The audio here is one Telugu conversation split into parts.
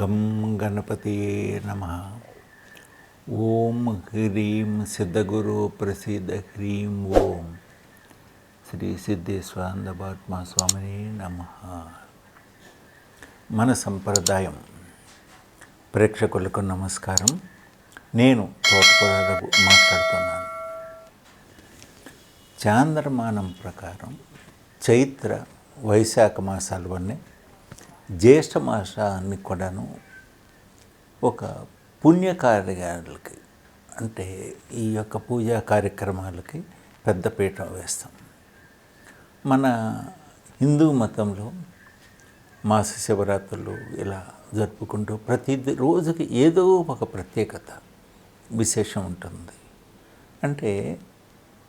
గం గణపతి నమ. ఓం హ్రీం సిద్ధగురు ప్రసిద్ధ హ్రీం ఓం. శ్రీ సిద్ధేశ్వరానందపాత్మ స్వామిని నమ. మన సంప్రదాయం. ప్రేక్షకులకు నమస్కారం. నేను తోటకూర మాట్లాడుతున్నాను. చాంద్రమానం ప్రకారం చైత్ర వైశాఖ మాసాలు అన్నీ జ్యేష్ఠ మాసాన్ని కూడాను ఒక పుణ్యకార్యాలకి అంటే ఈ యొక్క పూజా కార్యక్రమాలకి పెద్దపీట వేస్తాం. మన హిందూ మతంలో మాస శివరాత్రులు ఇలా జరుపుకుంటూ ప్రతి రోజుకి ఏదో ఒక ప్రత్యేకత విశేషం ఉంటుంది. అంటే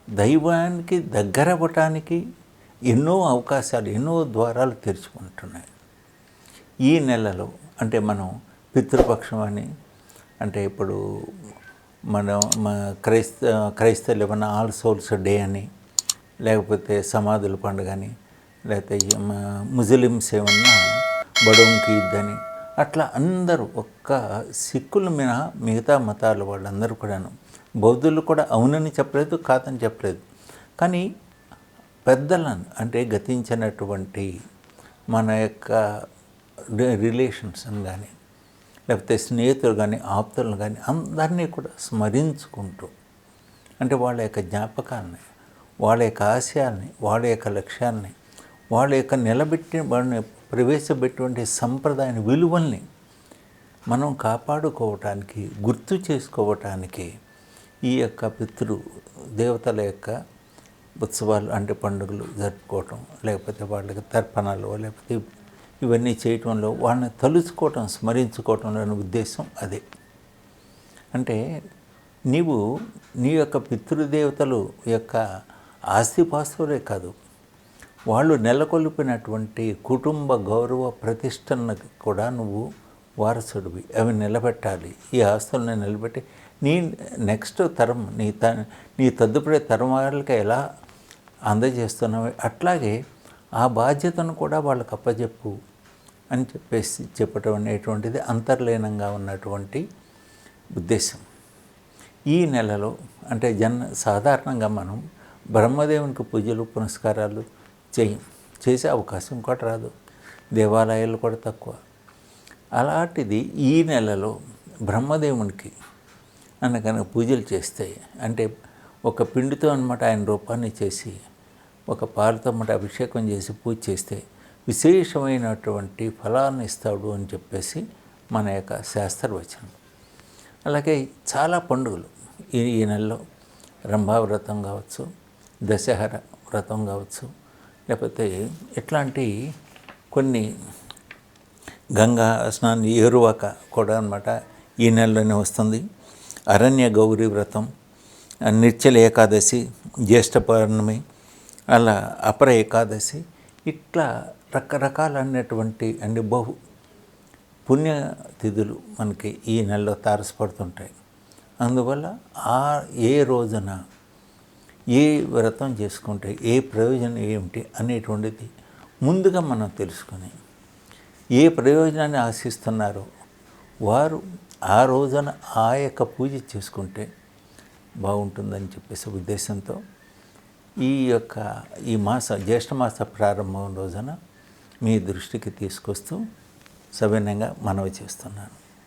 దైవానికి దగ్గర అవ్వటానికి ఎన్నో అవకాశాలు ఎన్నో ద్వారాలు తెరుచుకుంటున్నాయి. ఈ నెలలో అంటే మనం పితృపక్షం అని అంటే ఇప్పుడు మనం మా క్రైస్త క్రైస్తవులు ఏమన్నా ఆల్ సోల్స్ డే అని లేకపోతే సమాధుల పండుగ అని లేకపోతే ముస్లిమ్స్ ఏమన్నా బడౌంకి ఈద్ అని అట్లా అందరూ ఒక్క సిక్కులు మినహా మిగతా మతాల వాళ్ళందరూ కూడాను బౌద్ధులు కూడా అవునని చెప్పలేదు కాదని చెప్పలేదు. కానీ పెద్దలను అంటే గతించినటువంటి మన యొక్క రిలేషన్స్ని కానీ లేకపోతే స్నేహితులు కానీ ఆప్తులను కానీ అందరినీ కూడా స్మరించుకుంటూ అంటే వాళ్ళ యొక్క జ్ఞాపకాన్ని వాళ్ళ యొక్క ఆశయాల్ని వాళ్ళ యొక్క లక్ష్యాన్ని వాళ్ళ యొక్క నిలబెట్టిన వాళ్ళని ప్రవేశపెట్టినటువంటి సంప్రదాయ విలువల్ని మనం కాపాడుకోవటానికి గుర్తు చేసుకోవటానికి ఈ యొక్క పితృ దేవతల యొక్క ఉత్సవాలు అంటే పండుగలు జరుపుకోవటం లేకపోతే వాళ్ళకి తర్పణాలు లేకపోతే ఇవన్నీ చేయటంలో వాళ్ళని తలుచుకోవటం స్మరించుకోవటంలోని ఉద్దేశం అదే. అంటే నీవు నీ యొక్క పితృదేవతలు యొక్క ఆస్తిపాస్తులే కాదు. వాళ్ళు నెలకొల్పినటువంటి కుటుంబ గౌరవ ప్రతిష్టలను కూడా నువ్వు వారసుడివి. అవి నిలబెట్టాలి. ఈ ఆస్తులను నిలబెట్టి నీ నెక్స్ట్ తరం నీ త నీ తదుపరి తరం వాళ్ళకి ఎలా అందజేస్తున్నావు? అట్లాగే ఆ బాధ్యతను కూడా వాళ్ళకి అప్పచెప్పు అని చెప్పేసి చెప్పటం అనేటువంటిది అంతర్లీనంగా ఉన్నటువంటి ఉద్దేశం. ఈ నెలలో అంటే జన్ సాధారణంగా మనం బ్రహ్మదేవునికి పూజలు పునస్కారాలు చేయం చేసే అవకాశం కూడా రాదు. దేవాలయాలు కూడా తక్కువ. అలాంటిది ఈ నెలలో బ్రహ్మదేవునికి అనగానే పూజలు చేస్తే అంటే ఒక పిండితో అనమాట ఆయన రూపాన్ని చేసి ఒక పాలతో అభిషేకం చేసి పూజ చేస్తే విశేషమైనటువంటి ఫలాన్ని ఇస్తాడు అని చెప్పేసి మన యొక్క శాస్త్రవచనం. అలాగే చాలా పండుగలు. ఈ ఈ నెలలో రంభా వ్రతం కావచ్చు దశహర వ్రతం కావచ్చు లేకపోతే ఇట్లాంటి కొన్ని గంగా స్నానం ఏరువాక కూడా అనమాట ఈ నెలలోనే వస్తుంది. అరణ్య గౌరీ వ్రతం నిర్చల ఏకాదశి జ్యేష్ఠ పౌర్ణమి అలా అపర ఏకాదశి ఇట్లా రకరకాలైనటువంటి అండి బహు పుణ్యతిథులు మనకి ఈ నెలలో తారసపడుతుంటాయి. అందువల్ల ఆ ఏ రోజున ఏ వ్రతం చేసుకుంటే ఏ ప్రయోజనం ఏమిటి అనేటువంటిది ముందుగా మనం తెలుసుకొని ఏ ప్రయోజనాన్ని ఆశిస్తున్నారో వారు ఆ రోజున ఆ యొక్క పూజ చేసుకుంటే బాగుంటుందని చెప్పేసి ఉద్దేశంతో ఈ యొక్క ఈ మాస జ్యేష్ఠ మాస ప్రారంభం రోజున మీ దృష్టికి తీసుకొస్తూ సవినయంగా మనవి చేస్తున్నాను.